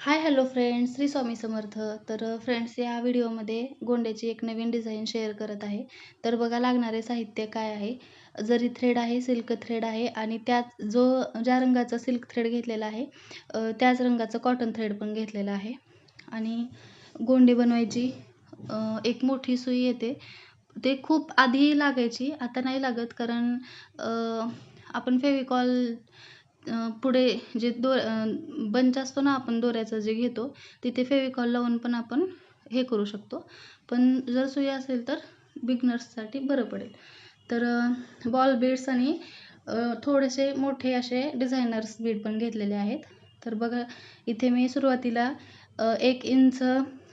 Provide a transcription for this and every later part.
Hi hello friends Shri Swami Samarth. तर friends या व्हिडिओमध्ये गोंड्याची एक नवीन डिझाईन शेअर करत आहे. तर बघा लागणारे साहित्य काय आहे? जरी थ्रेड आहे सिल्क थ्रेड आहे आणि त्याच जो ज्या रंगाचा सिल्क थ्रेड घेतलेला आहे त्याच रंगाचं कॉटन थ्रेड पण घेतलेला आहे. आणि गोंडे बनवायची एक मोठी सुई येते. ते खूप आधी लागायची आता नाही लागत कारण आपण फेविकॉल पुढे जे दो बंच असतो ना आपण दोऱ्याचं जे घेतो तिथे फेविकॉल लावून पण आपण हे करू शकतो. पण जर सुई असेल तर बिगनर्ससाठी बरं पडेल. तर बॉल बीड्स आणि थोडेसे मोठे असे डिझायनर्स बीड पण घेतलेले आहेत. तर बघा इथे मी सुरुवातीला एक इंच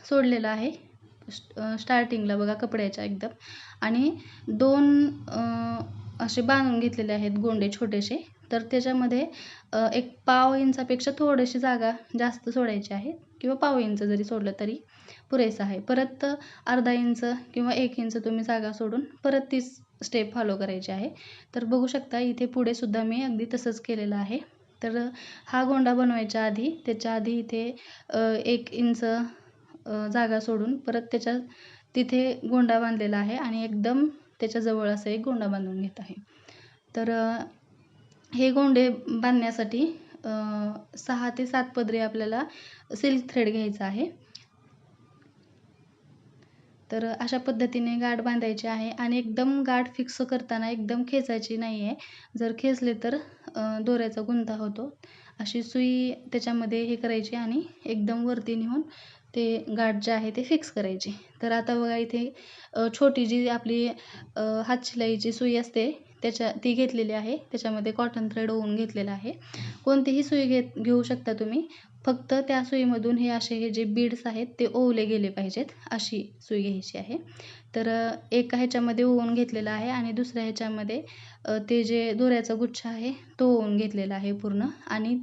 सोडलेलं आहे. स्टार्टिंगला बघा कपड्याच्या एकदम. आणि दोन असे बांधून घेतलेले आहेत गोंडे छोटेसे. तर त्याच्यामध्ये एक पाव इंचापेक्षा थोडीशी जागा जास्त सोडायची आहे किंवा पाव इंच जरी सोडलं तरी पुरेसं आहे. परत अर्धा इंच किंवा एक इंच तुम्ही जागा सोडून परत तीच स्टेप फॉलो करायची आहे. तर बघू शकता इथे पुढे सुद्धा मी अगदी तसंच केलेलं आहे. तर हा गोंडा बनवायच्या आधी त्याच्या आधी इथे एक इंच जागा सोडून परत त्याच्या तिथे गोंडा बांधलेला आहे आणि एकदम त्याच्याजवळ असं एक गोंडा बांधून घेत आहे. तर हे गोंडे बांधण्यासाठी सहा ते सात पदरी आपल्याला सिल्क थ्रेड घ्यायचा आहे. तर अशा पद्धतीने गाठ बांधायची आहे आणि एकदम गाठ फिक्स करताना एकदम खेचायची नाही आहे जर खेचले तर दोऱ्याचा गुंता होतो. अशी सुई त्याच्यामध्ये हे करायची आणि एकदम वरती नेऊन ते गाठ जे आहे ते फिक्स करायची. तर आता बघा इथे छोटी जी आपली हातशिलाईची सुई असते त्याच्या ती घेतलेली आहे. त्याच्यामध्ये कॉटन थ्रेड ओवून घेतलेला आहे. कोणतीही सुई घेत घेऊ शकता तुम्ही. फक्त त्या सुईमधून हे असे हे जे बीड्स आहेत ते ओवले गेले पाहिजेत. अशी सुई घ्यायची आहे. तर एका ह्याच्यामध्ये ओवून घेतलेला आहे आणि दुसऱ्या ह्याच्यामध्ये ते जे दोऱ्याचा गुच्छ आहे तो ओवून घेतलेला आहे पूर्ण. आणि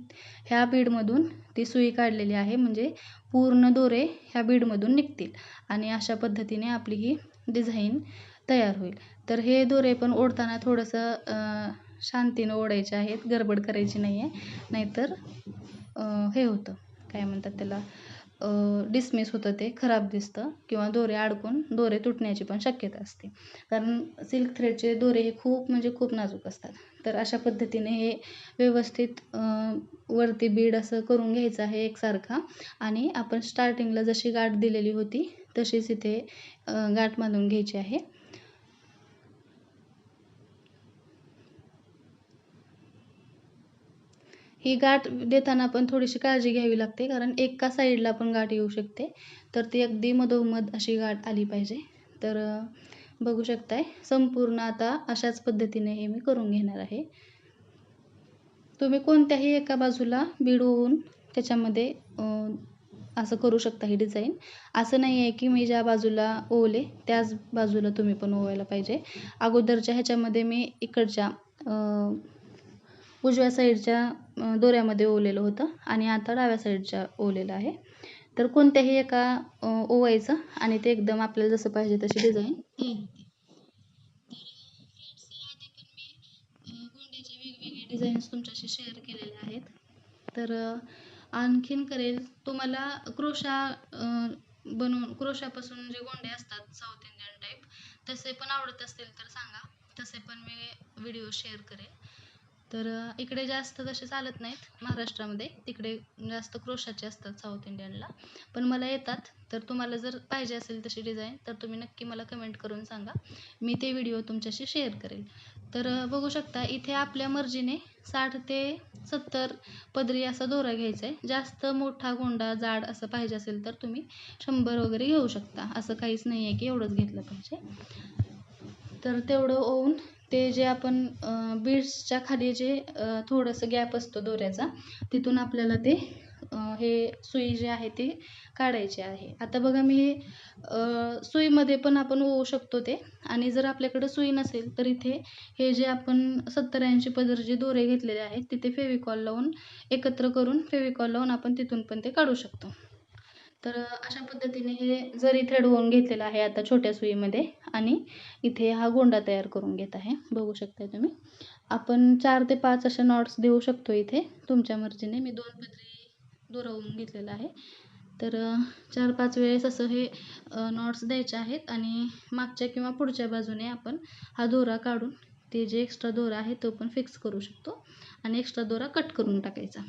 ह्या बीडमधून ती सुई काढलेली आहे म्हणजे पूर्ण दोरे ह्या बीडमधून निघतील. आणि अशा पद्धतीने आपली ही डिझाईन तयार होईल. तर हे दोरे पण ओढताना थोडंसं शांतीनं ओढायचे आहेत गडबड करायची नाही आहे नाहीतर हे होतं. काय म्हणतात त्याला? डिसमिस होतं ते खराब दिसतं. किंवा दोरे अडकून दोरे तुटण्याची पण शक्यता असते. कारण सिल्क थ्रेडचे दोरे हे खूप म्हणजे खूप नाजूक असतात. तर अशा पद्धतीने हे व्यवस्थित वरती बीड असं करून घ्यायचं आहे एकसारखा. आणि आपण स्टार्टिंगला जशी गाठ दिलेली होती तशीच इथे गाठ बांधून घ्यायची आहे. ही गाठ देताना पण थोडीशी काळजी घ्यावी लागते कारण एका साईडला पण गाठ येऊ शकते. तर ती अगदी मधोमध अशी गाठ आली पाहिजे. तर बघू शकताय संपूर्ण आता अशाच पद्धतीने हे मी करून घेणार आहे. तुम्ही कोणत्याही एका बाजूला बीड होऊन त्याच्यामध्ये असं करू शकता ही डिझाईन. असं नाही आहे की मी ज्या बाजूला ओवले त्याच बाजूला तुम्ही पण ओवायला पाहिजे. अगोदरच्या ह्याच्यामध्ये मी इकडच्या उजव्या साईडच्या दोऱ्यामध्ये ओवलेलं होतं आणि आता डाव्या साईडच्या ओवलेलं आहे. तर कोणत्याही एका ओवायचं आणि ते एकदम आपल्याला जसं पाहिजे तशी डिझाईन डिझाईन्स तुमच्याशी शेअर केलेले आहेत. तर आणखीन करेल तुम्हाला क्रोशा बनवून क्रोशापासून जे गोंडे असतात साऊथ इंडियन टाईप तसे पण आवडत असतील तर सांगा. तसे पण मी व्हिडिओ शेअर करेल. तर इकडे जास्त तसे चालत नाहीत महाराष्ट्रामध्ये. तिकडे जास्त क्रोशाचे असतात साऊथ इंडियनला पण मला येतात. तर तुम्हाला जर पाहिजे असेल तशी डिझाईन तर तुम्ही नक्की मला कमेंट करून सांगा. मी ते व्हिडिओ तुमच्याशी शेअर करेल. तर बघू शकता इथे आपल्या मर्जीने साठ ते सत्तर पदरी असा दोरा घ्यायचा आहे जास्त मोठा गोंडा जाड असं पाहिजे असेल तर तुम्ही शंभर वगैरे घेऊ शकता. असं काहीच नाही आहे की एवढंच घेतलं पाहिजे. तर तेवढं ओवून ते जे आपण बीड्सच्या खाली जे थोडंसं गॅप असतो दोऱ्याचा तिथून आपल्याला ते हे सुई जे आहे ते काढायचे आहे. आता बघा मी हे सुईमध्ये पण आपण ओवू शकतो ते. आणि जर आपल्याकडं सुई नसेल तर इथे हे जे आपण सत्तर ऐंशी पदर जे दोरे घेतलेले आहेत तिथे फेविकॉल लावून एकत्र करून फेविकॉल लावून आपण तिथून पण ते काढू शकतो. तर अशा पद्धतीने हे जरी थ्रेड होऊन घेतलेलं आहे आता छोट्या सुईमध्ये आणि इथे हा गोंडा तयार करून घेत आहे. बघू शकताय तुम्ही. आपण चार ते पाच अशा नॉट्स देऊ शकतो इथे. तुमच्या मर्जीने. मी दोन पदरी दुरावून घेतलेलं आहे. तर चार पाच वेळेस असं हे नॉट्स द्यायचे आहेत आणि मागच्या किंवा पुढच्या बाजूने आपण हा दोरा काढून ते जे एक्स्ट्रा दोरा आहे तो पण फिक्स करू शकतो आणि एक्स्ट्रा दोरा कट करून टाकायचा.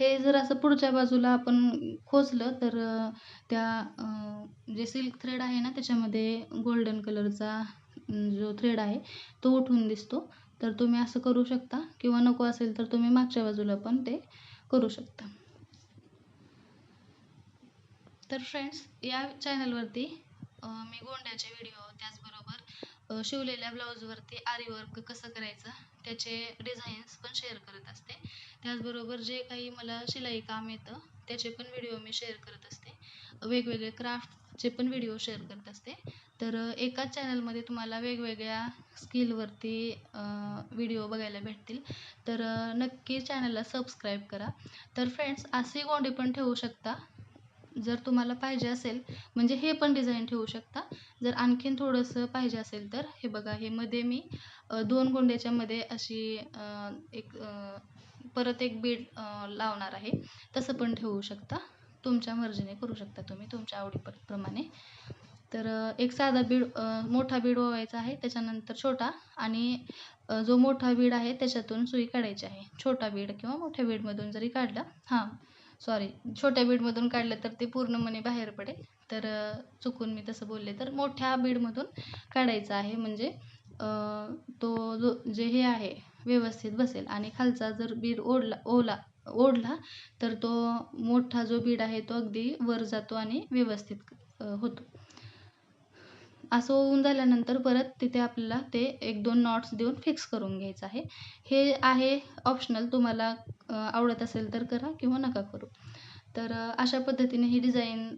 हे जर असं पुढच्या बाजूला आपण खोचलं तर त्या जे सिल्क थ्रेड आहे ना त्याच्यामध्ये गोल्डन कलरचा जो थ्रेड आहे तो उठून दिसतो. तर तुम्ही असं करू शकता किंवा नको असेल तर तुम्ही मागच्या बाजूला पण ते करू शकता. तर फ्रेंड्स या चॅनलवरती मी गोंड्याचे व्हिडिओ त्याचबरोबर शिवलेल्या ब्लाऊजवरती आरी वर्क कसं करायचं त्याचे डिझाईन्स पण शेअर करत असते. त्याचबरोबर जे काही मला शिलाई काम येतं त्याचे पण व्हिडिओ मी शेअर करत असते. वेगवेगळे क्राफ्टचे पण व्हिडिओ शेअर करत असते. तर एकाच चॅनलमध्ये तुम्हाला वेगवेगळ्या स्किलवरती व्हिडिओ बघायला भेटतील. तर नक्की चॅनलला सबस्क्राईब करा. तर फ्रेंड्स असे गोंडे पण ठेवू शकता. जर तुम्हाला पाहिजे असेल म्हणजे हे पण डिझाईन ठेवू शकता. जर आणखीन थोडंसं पाहिजे असेल तर हे बघा हे मध्ये मी दोन गोंड्याच्या मध्ये अशी एक परत एक बीड लावणार आहे. तसं पण ठेवू शकता. तुमच्या मर्जीने करू शकता तुम्ही तुमच्या आवडीप्रमाणे. तर एक साधा बीड मोठा बीड ओवायचा आहे त्याच्यानंतर छोटा आणि जो मोठा बीड आहे त्याच्यातून सुई काढायची आहे. छोटा बीड किंवा मोठ्या बीडमधून जरी काढला हां सॉरी छोट्या बीडमधून काढलं तर ते पूर्णपणे बाहेर पडेल. तर चुकून मी तसं बोलले तर मोठ्या बीडमधून काढायचा आहे. म्हणजे तो जो जे हे आहे व्यवस्थित बसेल. आणि खालचा जर बीड ओढला ओला ओढला तर तो मोठा जो बीड आहे तो अगदी वर जातो आणि व्यवस्थित होतो. असं होऊन झाल्यानंतर परत तिथे आपल्याला ते एक दोन नॉट्स देऊन फिक्स करून घ्यायचं आहे. हे आहे ऑप्शनल तुम्हाला आवडत असेल तर करा किंवा नका करू. तर अशा पद्धतीने ही डिझाईन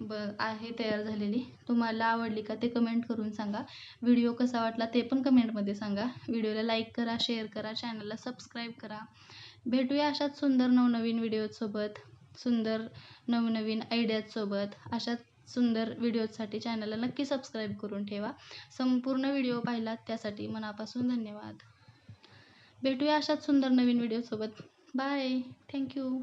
ब आहे तयार झालेली. तुम्हाला आवडली का ते कमेंट करून सांगा. व्हिडिओ कसा वाटला ते पण कमेंटमध्ये सांगा. व्हिडिओला लाईक करा शेअर करा चॅनलला सबस्क्राईब करा. भेटूया अशाच सुंदर नवनवीन व्हिडिओसोबत सुंदर नवनवीन आयडियाजसोबत. अशाच सुंदर व्हिडिओसाठी चॅनलला नक्की सबस्क्राईब करून ठेवा. संपूर्ण व्हिडिओ पाहिलात त्यासाठी मनापासून धन्यवाद. भेटूया अशाच सुंदर नवीन व्हिडिओसोबत. बाय. थँक्यू.